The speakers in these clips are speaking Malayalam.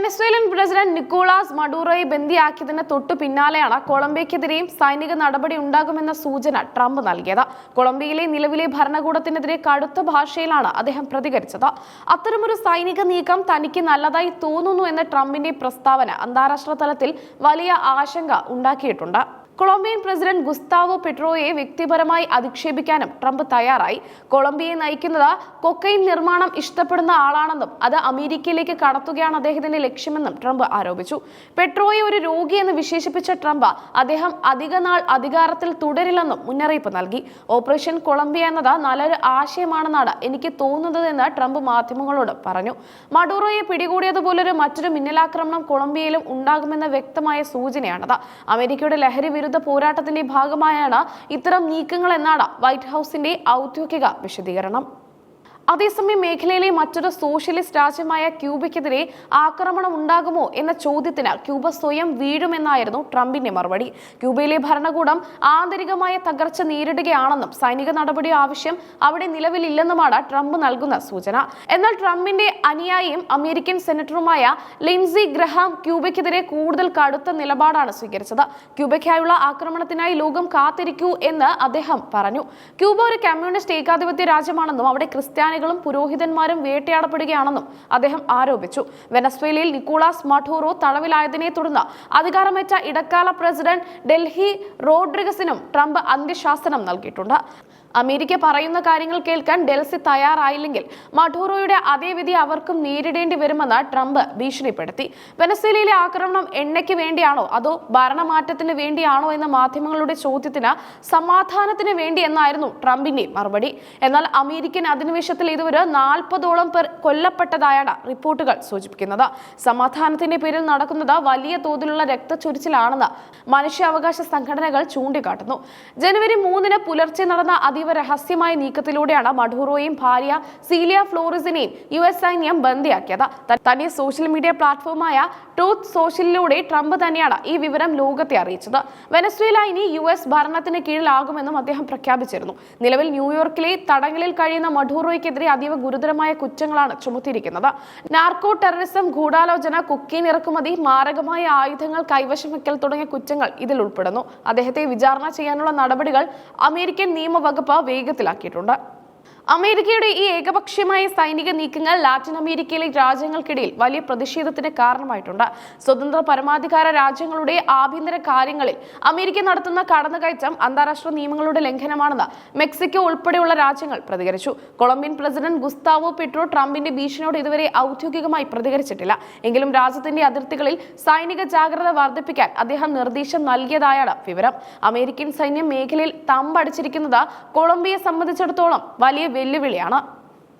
വെനസ്വേലൻ പ്രസിഡന്റ് നിക്കോളാസ് മഡൂറോയെ ബന്ദിയാക്കിയതിന് തൊട്ടു പിന്നാലെയാണ് കൊളംബിയക്കെതിരെയും സൈനിക നടപടി ഉണ്ടാകുമെന്ന സൂചന ട്രംപ് നൽകിയത്. കൊളംബിയയിലെ നിലവിലെ ഭരണകൂടത്തിനെതിരെ കടുത്ത ഭാഷയിലാണ് അദ്ദേഹം പ്രതികരിച്ചത്. അത്തരമൊരു സൈനിക നീക്കം തനിക്ക് നല്ലതായി തോന്നുന്നു എന്ന ട്രംപിന്റെ പ്രസ്താവന അന്താരാഷ്ട്ര തലത്തിൽ വലിയ ആശങ്ക ഉണ്ടാക്കിയിട്ടുണ്ട്. കൊളംബിയൻ പ്രസിഡന്റ് ഗുസ്താവോ പെട്രോയെ വ്യക്തിപരമായി അധിക്ഷേപിക്കാനും ട്രംപ് തയ്യാറായി. കൊളംബിയയെ നയിക്കുന്നത് കൊക്കൈൻ നിർമ്മാണം ഇഷ്ടപ്പെടുന്ന ആളാണെന്നും അത് അമേരിക്കയിലേക്ക് കടത്തുകയാണ് അദ്ദേഹത്തിന്റെ ലക്ഷ്യമെന്നും ട്രംപ് ആരോപിച്ചു. പെട്രോയെ ഒരു രോഗി എന്ന് വിശേഷിപ്പിച്ച ട്രംപ് അദ്ദേഹം അധിക നാൾ അധികാരത്തിൽ തുടരില്ലെന്നും മുന്നറിയിപ്പ് നൽകി. ഓപ്പറേഷൻ കൊളംബിയ എന്നത് നല്ലൊരു ആശയമാണെന്നാണ് എനിക്ക് തോന്നുന്നതെന്ന് ട്രംപ് മാധ്യമങ്ങളോട് പറഞ്ഞു. മഡൂറോയെ പിടികൂടിയതുപോലൊരു മറ്റൊരു മിന്നലാക്രമണം കൊളംബിയയിലും ഉണ്ടാകുമെന്ന വ്യക്തമായ സൂചനയാണത്. അമേരിക്കയുടെ ലഹരി വിരുദ്ധ പോരാട്ടത്തിന്റെ ഭാഗമായാണ് ഇത്തരം നീക്കങ്ങൾ എന്നാണ് വൈറ്റ് ഹൌസിന്റെ ഔദ്യോഗിക വിശദീകരണം. അതേസമയം മേഖലയിലെ മറ്റൊരു സോഷ്യലിസ്റ്റ് രാജ്യമായ ക്യൂബയ്ക്കെതിരെ ആക്രമണം ഉണ്ടാകുമോ എന്ന ചോദ്യത്തിന് ക്യൂബ സ്വയം വീഴുമെന്നായിരുന്നു ട്രംപിന്റെ മറുപടി. ക്യൂബയിലെ ഭരണകൂടം ആന്തരികമായ തകർച്ച നേരിടുകയാണെന്നും സൈനിക നടപടി ആവശ്യം അവിടെ നിലവിലില്ലെന്നുമാണ് ട്രംപ് നൽകുന്ന സൂചന. എന്നാൽ ട്രംപിന്റെ അനുയായിയും അമേരിക്കൻ സെനറ്ററുമായ ലിൻസി ഗ്രഹാം ക്യൂബയ്ക്കെതിരെ കൂടുതൽ കടുത്ത നിലപാടാണ് സ്വീകരിച്ചത്. ക്യൂബയ്ക്കായുള്ള ആക്രമണത്തിനായി ലോകം കാത്തിരിക്കൂ എന്ന് അദ്ദേഹം പറഞ്ഞു. ക്യൂബ ഒരു കമ്മ്യൂണിസ്റ്റ് ഏകാധിപത്യ രാജ്യമാണെന്നും അവിടെ ക്രിസ്ത്യാനികളും പുരോഹിതന്മാരും വേട്ടയാടപ്പെടുകയാണെന്നും അദ്ദേഹം ആരോപിച്ചു. വെനസ്വേലയിൽ നിക്കോളാസ് മഠൂറോ തടവിലായതിനെ തുടർന്ന് അധികാരമേറ്റ ഇടക്കാല പ്രസിഡന്റ് ഡൽഹി റോഡ്രിഗസിനും ട്രംപ് അന്ത്യശാസനം നൽകിയിട്ടുണ്ട്. അമേരിക്ക പറയുന്ന കാര്യങ്ങൾ കേൾക്കാൻ ഡെൽസി തയ്യാറായില്ലെങ്കിൽ മഠൂറോയുടെ അതേ വിധി അവർക്കും നേരിടേണ്ടി വരുമെന്ന് ട്രംപ് ഭീഷണിപ്പെടുത്തി. വെനസ്വേലയിലെ ആക്രമണം എണ്ണയ്ക്ക് വേണ്ടിയാണോ അതോ ഭരണമാറ്റത്തിന് വേണ്ടിയാണോ എന്ന മാധ്യമങ്ങളുടെ ചോദ്യത്തിന് സമാധാനത്തിന് വേണ്ടി എന്നായിരുന്നു ട്രംപിന്റെ മറുപടി. എന്നാൽ അമേരിക്കൻ അധിനിവേശത്തിൽ ഇതുവരെ നാൽപ്പതോളം പേർ കൊല്ലപ്പെട്ടതായാണ് റിപ്പോർട്ടുകൾ സൂചിപ്പിക്കുന്നത്. സമാധാനത്തിന്റെ പേരിൽ നടക്കുന്നത് വലിയ തോതിലുള്ള രക്തച്ചൊരിച്ചിലാണെന്ന് മനുഷ്യാവകാശ സംഘടനകൾ ചൂണ്ടിക്കാട്ടുന്നു. ജനുവരി മൂന്നിന് പുലർച്ചെ നടന്ന അതീവ രഹസ്യമായ നീക്കത്തിലൂടെയാണ് മഡൂറോയും ഭാര്യ സീലിയ ഫ്ലോറിസിനെയും യു എസ് സൈന്യം ബന്ദിയാക്കിയത്. തന്റെ സോഷ്യൽ മീഡിയ പ്ലാറ്റ്ഫോമായ ട്രൂത്ത് സോഷ്യലിലൂടെ ട്രംപ് തന്നെയാണ് ഈ വിവരം ലോകത്തെ അറിയിച്ചത്. വെനസ്വേല ഇനി യു എസ് ഭരണത്തിന് കീഴിലാകുമെന്നും അദ്ദേഹം പ്രഖ്യാപിച്ചിരുന്നു. നിലവിൽ ന്യൂയോർക്കിലെ തടങ്കലിൽ കഴിയുന്ന മഡൂറോയ്ക്കെതിരെ അതീവ ഗുരുതരമായ കുറ്റങ്ങളാണ് ചുമത്തിയിരിക്കുന്നത്. നാർക്കോ ടെററിസം ഗൂഢാലോചന കുക്കീൻ ഇറക്കുമതി മാരകമായ ആയുധങ്ങൾ കൈവശം വെക്കൽ തുടങ്ങിയ കുറ്റങ്ങൾ ഇതിൽ ഉൾപ്പെടുന്നു. അദ്ദേഹത്തെ വിചാരണ ചെയ്യാനുള്ള നടപടികൾ അമേരിക്കൻ നിയമവകുപ്പ് വേഗത്തിലാക്കിയിട്ടുണ്ട്. അമേരിക്കയുടെ ഈ ഏകപക്ഷീയമായ സൈനിക നീക്കങ്ങൾ ലാറ്റിൻ അമേരിക്കയിലെ രാജ്യങ്ങൾക്കിടയിൽ വലിയ പ്രതിഷേധത്തിന് കാരണമായിട്ടുണ്ട്. സ്വതന്ത്ര പരമാധികാര രാജ്യങ്ങളുടെ ആഭ്യന്തര കാര്യങ്ങളിൽ അമേരിക്ക നടത്തുന്ന കടന്നുകയറ്റം അന്താരാഷ്ട്ര നിയമങ്ങളുടെ ലംഘനമാണെന്ന് മെക്സിക്കോ ഉൾപ്പെടെയുള്ള രാജ്യങ്ങൾ പ്രതികരിച്ചു. കൊളംബിയൻ പ്രസിഡന്റ് ഗുസ്താവോ പെട്രോ ട്രംപിന്റെ ഭീഷണിയോട് ഇതുവരെ ഔദ്യോഗികമായി പ്രതികരിച്ചിട്ടില്ല. എങ്കിലും രാജ്യത്തിന്റെ അതിർത്തികളിൽ സൈനിക ജാഗ്രത വർദ്ധിപ്പിക്കാൻ അദ്ദേഹം നിർദ്ദേശം നൽകിയതായാണ് വിവരം. അമേരിക്കൻ സൈന്യം മേഖലയിൽ തമ്പടിച്ചിരിക്കുന്നത് കൊളംബിയയെ സംബന്ധിച്ചിടത്തോളം വലിയ വെല്ലുവിളിയാണ്.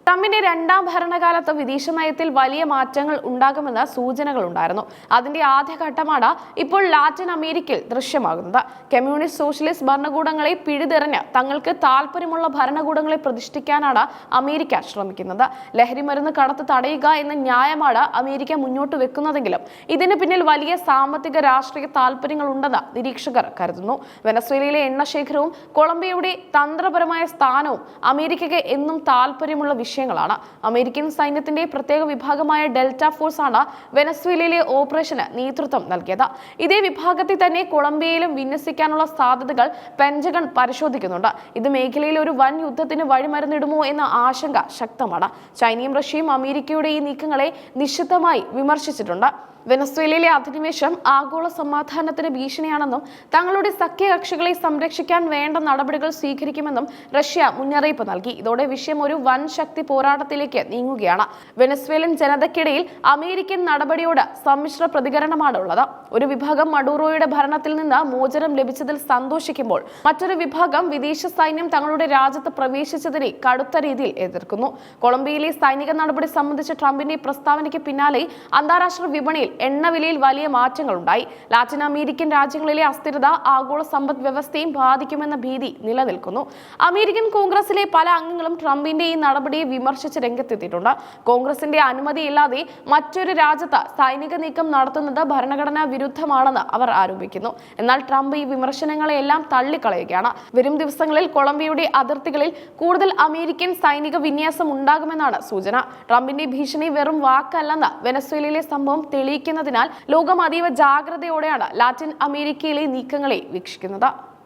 ട്രംപിന്റെ രണ്ടാം ഭരണകാലത്ത് വിദേശ നയത്തിൽ വലിയ മാറ്റങ്ങൾ ഉണ്ടാകുമെന്ന സൂചനകൾ ഉണ്ടായിരുന്നു. അതിന്റെ ആദ്യഘട്ടമാണ് ഇപ്പോൾ ലാറ്റിൻ അമേരിക്കയിൽ ദൃശ്യമാകുന്നത്. കമ്മ്യൂണിസ്റ്റ് സോഷ്യലിസ്റ്റ് ഭരണകൂടങ്ങളെ പിഴുതെറിഞ്ഞ് തങ്ങൾക്ക് താല്പര്യമുള്ള ഭരണകൂടങ്ങളെ പ്രതിഷ്ഠിക്കാനാണ് അമേരിക്ക ശ്രമിക്കുന്നത്. ലഹരി മരുന്ന് കടത്ത് തടയുക എന്ന ന്യായമാണ് അമേരിക്ക മുന്നോട്ട് വെക്കുന്നതെങ്കിലും ഇതിന് പിന്നിൽ വലിയ സാമ്പത്തിക രാഷ്ട്രീയ താല്പര്യങ്ങൾ ഉണ്ടെന്ന് നിരീക്ഷകർ കരുതുന്നു. വെനസ്വേലയിലെ എണ്ണശേഖരവും കൊളംബിയയുടെ തന്ത്രപരമായ സ്ഥാനവും അമേരിക്കയ്ക്ക് എന്നും താല്പര്യമുള്ള വിഷയങ്ങളാണ്. അമേരിക്കൻ സൈന്യത്തിന്റെ പ്രത്യേക വിഭാഗമായ ഡെൽറ്റ ഫോഴ്സ് ആണ് വെനസ്വേലയിലെ ഓപ്പറേഷന് നേതൃത്വം നൽകിയത്. ഇതേ വിഭാഗത്തിൽ തന്നെ കൊളംബിയയിലും വിന്യസിക്കാനുള്ള സാധ്യതകൾ പെൻജഗൺ പരിശോധിക്കുന്നുണ്ട്. ഇത് മേഖലയിൽ ഒരു വൻ യുദ്ധത്തിന് വഴിമരുന്നിടുമോ എന്ന ആശങ്ക ശക്തമാണ്. ചൈനയും റഷ്യയും അമേരിക്കയുടെ ഈ നീക്കങ്ങളെ നിശിതമായി വിമർശിച്ചിട്ടുണ്ട്. വെനസ്വേലയിലെ അധിനിവേശം ആഗോള സമാധാനത്തിന് ഭീഷണിയാണെന്നും തങ്ങളുടെ സഖ്യകക്ഷികളെ സംരക്ഷിക്കാൻ വേണ്ട നടപടികൾ സ്വീകരിക്കുമെന്നും റഷ്യ മുന്നറിയിപ്പ് നൽകി. ഇതോടെ വിഷയം ഒരു വൻ ശക്തി പോരാട്ടത്തിലേക്ക് നീങ്ങുകയാണ്. വെനസ്വേലൻ ജനതയ്ക്കിടയിൽ അമേരിക്കൻ നടപടിയോട് സമ്മിശ്ര പ്രതികരണമാണ് ഉള്ളത്. ഒരു വിഭാഗം മഡൂറോയുടെ ഭരണത്തിൽ നിന്ന് മോചനം ലഭിച്ചതിൽ സന്തോഷിക്കുമ്പോൾ മറ്റൊരു വിഭാഗം വിദേശ സൈന്യം തങ്ങളുടെ രാജ്യത്ത് പ്രവേശിച്ചതിനെ കടുത്ത രീതിയിൽ എതിർക്കുന്നു. കൊളംബിയയിലെ സൈനിക നടപടി സംബന്ധിച്ച ട്രംപിന്റെ പ്രസ്താവനയ്ക്ക് പിന്നാലെ അന്താരാഷ്ട്ര വിപണിയിൽ എണ്ണവിലയിൽ വലിയ മാറ്റങ്ങൾ ഉണ്ടായി. ലാറ്റിൻ അമേരിക്കൻ രാജ്യങ്ങളിലെ അസ്ഥിരത ആഗോള സമ്പദ് വ്യവസ്ഥയും ബാധിക്കുമെന്ന ഭീതി നിലനിൽക്കുന്നു. അമേരിക്കൻ കോൺഗ്രസിലെ പല അംഗങ്ങളും ട്രംപിന്റെ ഈ നടപടിയെ വിമർശിച്ച് രംഗത്തെത്തിയിട്ടുണ്ട്. കോൺഗ്രസിന്റെ അനുമതിയില്ലാതെ മറ്റൊരു രാജ്യത്ത് സൈനിക നീക്കം നടത്തുന്നത് ഭരണഘടനാ വിരുദ്ധമാണെന്ന് അവർ ആരോപിക്കുന്നു. എന്നാൽ ട്രംപ് ഈ വിമർശനങ്ങളെല്ലാം തള്ളിക്കളയുകയാണ്. വരും ദിവസങ്ങളിൽ കൊളംബിയയുടെ അതിർത്തികളിൽ കൂടുതൽ അമേരിക്കൻ സൈനിക വിന്യാസം ഉണ്ടാകുമെന്നാണ് സൂചന. ട്രംപിന്റെ ഭീഷണി വെറും വാക്കല്ലെന്ന് വെനസ്വേലയിലെ സംഭവം തെളിയിക്കുന്നതിനാൽ ലോകം അതീവ ജാഗ്രതയോടെയാണ് ലാറ്റിൻ അമേരിക്കയിലെ നീക്കങ്ങളെ വീക്ഷിക്കുന്നത്.